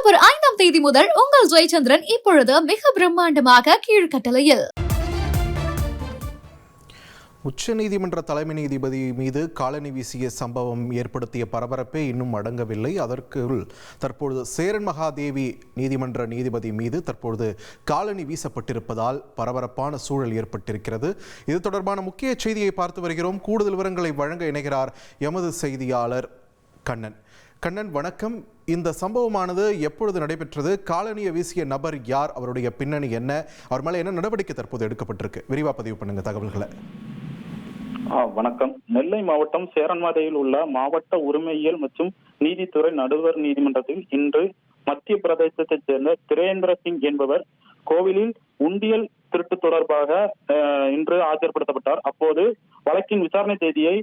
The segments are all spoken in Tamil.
அக்டோபர் ஐந்தாம் தேதி முதல் உங்கள் ஜெயச்சந்திரன் இப்பொழுது மிக பிரம்மாண்டமாக கீழ்கட்டளையில். உச்சநீதிமன்ற தலைமை நீதிபதி மீது காலனி வீசிய சம்பவம் ஏற்படுத்திய பரபரப்பே இன்னும் அடங்கவில்லை. அதற்குள் தற்பொழுது சேரன் மகாதேவி நீதிமன்ற நீதிபதி மீது தற்பொழுது காலனி வீசப்பட்டிருப்பதால் பரபரப்பான சூழல் ஏற்பட்டிருக்கிறது. இது தொடர்பான முக்கிய செய்தியை பார்த்து வருகிறோம். கூடுதல் விவரங்களை வழங்க இணைகிறார் எமது செய்தியாளர் கண்ணன். கண்ணன் வணக்கம். இந்த சம்பவமானது எப்பொழுது நடைபெற்றது? காலனியை வீசிய நபர் யார்? அவருடைய பின்னணி என்ன? அவர் மேலே என்ன நடவடிக்கை தற்போது எடுக்கப்பட்டிருக்கு? விரிவா பதிவு பண்ணுங்க தகவல்களை. ஆ, வணக்கம். நெல்லை மாவட்டம் சேரன்மாதையில் உள்ள மாவட்ட உரிமையியல் மற்றும் நீதித்துறை நடுவர் நீதிமன்றத்தில் இன்று மத்திய பிரதேசத்தைச் சேர்ந்த திரேந்திர சிங் என்பவர் கோவிலில் உண்டியல் திருட்டு தொடர்பாக இன்று ஆஜர்படுத்தப்பட்டார். அப்போது வழக்கின் விசாரணை தேதியை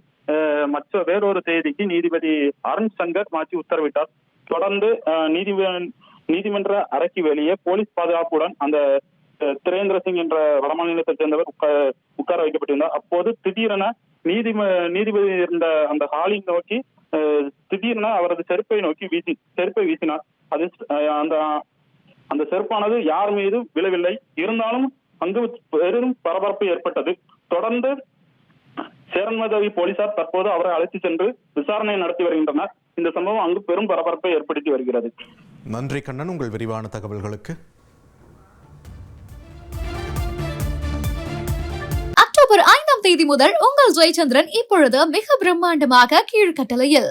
மற்ற வேறொரு தேதிக்கு நீதிபதி அருண் சங்கர் மாற்றி உத்தரவிட்டார். தொடர்ந்து அஹ், நீதிமன்ற அறைக்கு வெளியே போலீஸ் பாதுகாப்புடன் அந்த திரேந்திர சிங் என்ற வடமாநிலத்தைச் சேர்ந்தவர் உட்கார வைக்கப்பட்டிருந்தார். அப்போது திடீரென நீதிம நீதிபதி இருந்த அந்த ஹாலிங் நோக்கி அஹ், திடீரென அவரது செருப்பை நோக்கி வீசி செருப்பை வீசினார். அது அந்த அந்த செருப்பானது யார் மீதும் விழவில்லை. இருந்தாலும் அங்கு பெரும் பரபரப்பு ஏற்பட்டது. தொடர்ந்து சேரன்மதவி போலீசார் தற்போது அவரை அழைத்து சென்று விசாரணை நடத்தி வருகின்றனர். இந்த சம்பவம் அங்கு பெரும் பரபரப்பை ஏற்படுத்தி வருகிறது. நன்றி கண்ணன் உங்கள் விரிவான தகவல்களுக்கு. அக்டோபர் ஐந்தாம் தேதி முதல் உங்கள் ஜெயச்சந்திரன் இப்பொழுது மிக பிரம்மாண்டமாக கீழ்கட்டளையில்.